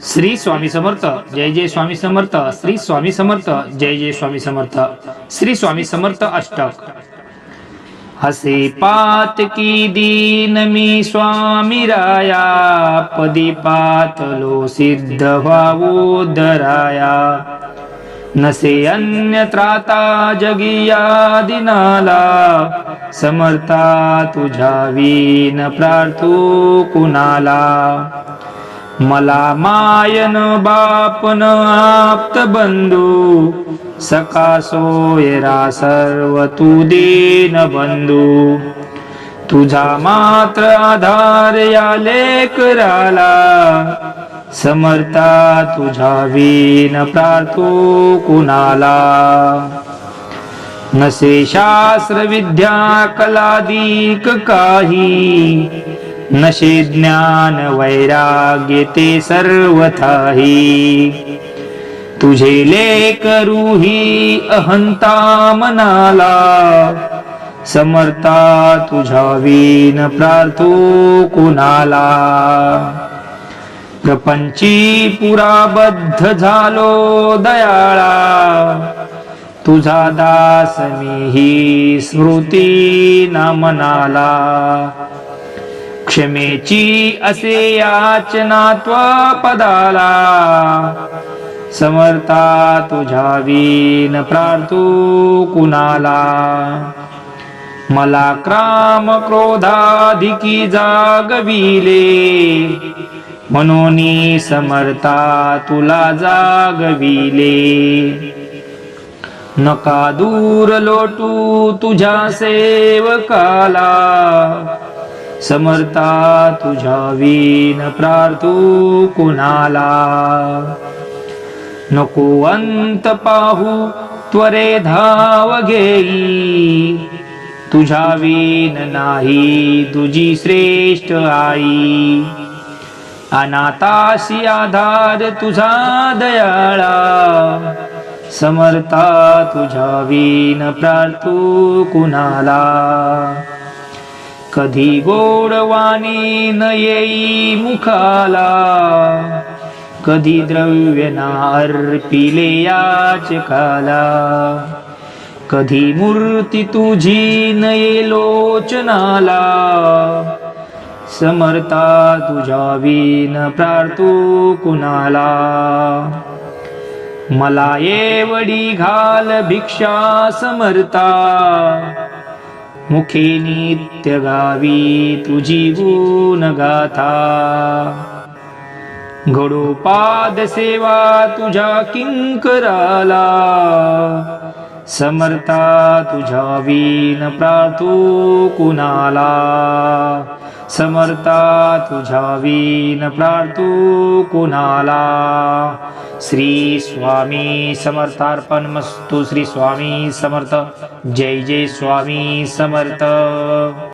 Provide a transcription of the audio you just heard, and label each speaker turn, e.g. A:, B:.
A: श्री स्वामी समर्थ जय जय स्वामी समर्थ श्री स्वामी समर्थ जय जय स्वामी समर्थ श्री स्वामी समर्थ अष्टक। हसे पात की दीन मी स्वामी राया पदी पातलो सिद्ध व्हावो दराया नसे अन्य त्राता जगिया दिनाला समर्था तुझ्या वीन प्रार्थो कुणाला। मला मायन बापन आप्त बंधू सका सोयरा सर्व तू दीन बंधू. तुझा मात्र आधार या लेकराला समर्था तुझा वीन प्रार्थो कुणाला नसे शास्त्र विद्या कलादीक काही नशे ज्ञान वैराग्य ते सर्वथाही. तुझे लेकरूही अहंता मनाला समर्था तुझा वीन प्रार्थो कुणाला. प्रपंची पुराबद्ध झालो दयाळा तुझा दास मीही स्मृती ना मनाला. क्षमेची असे याचना पदाला समर्था तुझ्या वीन प्रार्थो कुणाला मला क्राम क्रोधाधिकी जागविले म्हणून समर्था तुला जागविले नका दूर लोटू तुझ्या सेवकाला समर्था तुझ्या वीन प्रार्थू कुणाला? नको अंत पाहू त्वरे धाव घेई. तुझ्या वीन नाही तुझी श्रेष्ठ आई. अनाथाशी आधार तुझा दयाळा. समर्था तुझ्या वीन प्रार्थू कुणाला? कधी गोडवाणी न येई मुखाला कधी द्रव्य ना अर्पिले याचकाला कधी मूर्ती तुझी न ये लोचनाला समर्था तुझ्या वीन प्रार्थो कुणाला. मला एवढी घाल भिक्षा समर्था मुखे नित्य गावी तुझी गुण गाथा घडोपाद सेवा तुझ्या किंकराला. समर्था तुझ्या वीन प्रार्थो कुणाला. समर्था तुझ्या वीन प्रार्थू कुणाला? श्री स्वामी समर्थार्पण मस्तु श्री स्वामी समर्थ जय जय स्वामी समर्थ.